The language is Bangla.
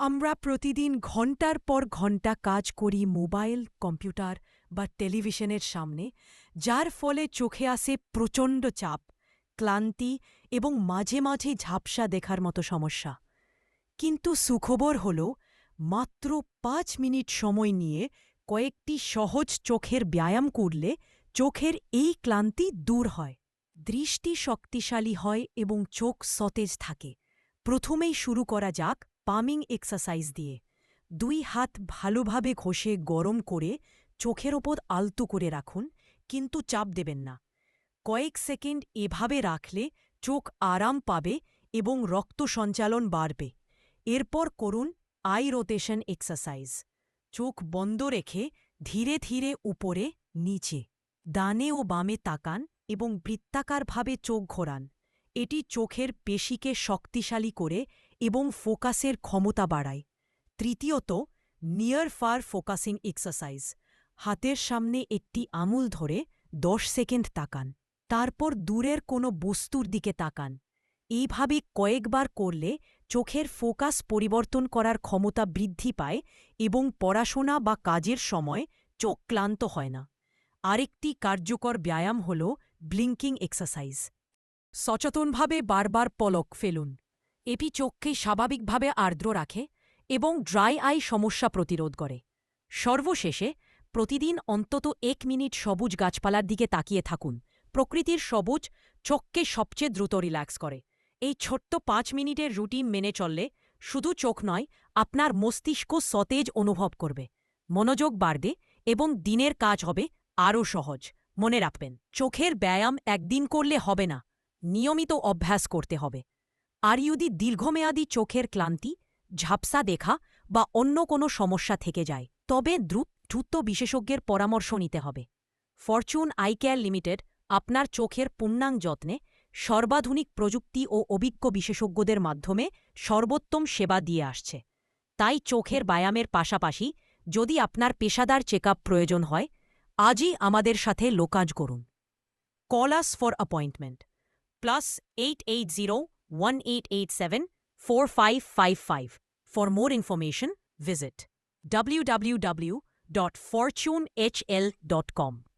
আমরা প্রতিদিন ঘণ্টার পর ঘণ্টা কাজ করি মোবাইল, কম্পিউটার বা টেলিভিশনের সামনে, যার ফলে চোখে আসে প্রচণ্ড চাপ, ক্লান্তি এবং মাঝে মাঝে ঝাপসা দেখার মতো সমস্যা। কিন্তু সুখবর হল, মাত্র পাঁচ মিনিট সময় নিয়ে কয়েকটি সহজ চোখের ব্যায়াম করলে চোখের এই ক্লান্তি দূর হয়। দৃষ্টি শক্তিশালী হয় এবং চোখ সতেজ থাকে। প্রথমেই শুরু করা যাক পামিং এক্সারসাইজ দিয়ে। দুই হাত ভালোভাবে ঘষে গরম করে চোখের ওপর আলতো করে রাখুন, কিন্তু চাপ দেবেন না। কয়েক সেকেন্ড এভাবে রাখলে চোখ আরাম পাবে এবং রক্ত সঞ্চালন বাড়বে। এরপর করুন আই রোটেশন এক্সারসাইজ। চোখ বন্ধ রেখে ধীরে ধীরে উপরে, নিচে, ডানে ও বামে তাকান এবং বৃত্তাকারভাবে চোখ ঘোরান। এটি চোখের পেশিকে শক্তিশালী করে এবং ফোকাসের ক্ষমতা বাড়ায়। তৃতীয়ত, নিয়ার ফার ফোকাসিং এক্সারসাইজ। হাতের সামনে একটি আমুল ধরে দশ সেকেন্ড তাকান। তারপর দূরের কোনো বস্তুর দিকে তাকান। এইভাবে কয়েকবার করলে চোখের ফোকাস পরিবর্তন করার ক্ষমতা বৃদ্ধি পায় এবং পড়াশোনা বা কাজের সময় চোখ ক্লান্ত হয় না। আরেকটি কার্যকর ব্যায়াম হল ব্লিঙ্কিং এক্সারসাইজ। সচেতনভাবে বারবার পলক ফেলুন। এটি চোখকে স্বাভাবিকভাবে আর্দ্র রাখে এবং ড্রাই আই সমস্যা প্রতিরোধ করে। সর্বশেষে, প্রতিদিন অন্তত এক মিনিট সবুজ গাছপালার দিকে তাকিয়ে থাকুন। প্রকৃতির সবুজ চোখকে সবচেয়ে দ্রুত রিল্যাক্স করে। এই ছোট্ট পাঁচ মিনিটের রুটিন মেনে চললে শুধু চোখ নয়, আপনার মস্তিষ্ক সতেজ অনুভব করবে। মনোযোগ বাড়বে এবং দিনের কাজ হবে আরও সহজ। মনে রাখবেন, চোখের ব্যায়াম একদিন করলে হবে না। নিয়মিত অভ্যাস করতে হবে। আর যদি দীর্ঘমেয়াদী চোখের ক্লান্তি, ঝাপসা দেখা বা অন্য কোনো সমস্যা থেকে যায়, তবে দ্রুত দ্রুত বিশেষজ্ঞের পরামর্শ নিতে হবে। ফরচুন আই কেয়ার লিমিটেড আপনার চোখের পূর্ণাঙ্গ যত্নে সর্বাধুনিক প্রযুক্তি ও অভিজ্ঞ বিশেষজ্ঞদের মাধ্যমে সর্বোত্তম সেবা দিয়ে আসছে। তাই চোখের ব্যায়ামের পাশাপাশি যদি আপনার পেশাদার চেক প্রয়োজন হয়, আজই আমাদের সাথে লোকাজ করুন। Call us for appointment. Plus eight eight zero 1887 4555. For more information, visit www.fortunehl.com.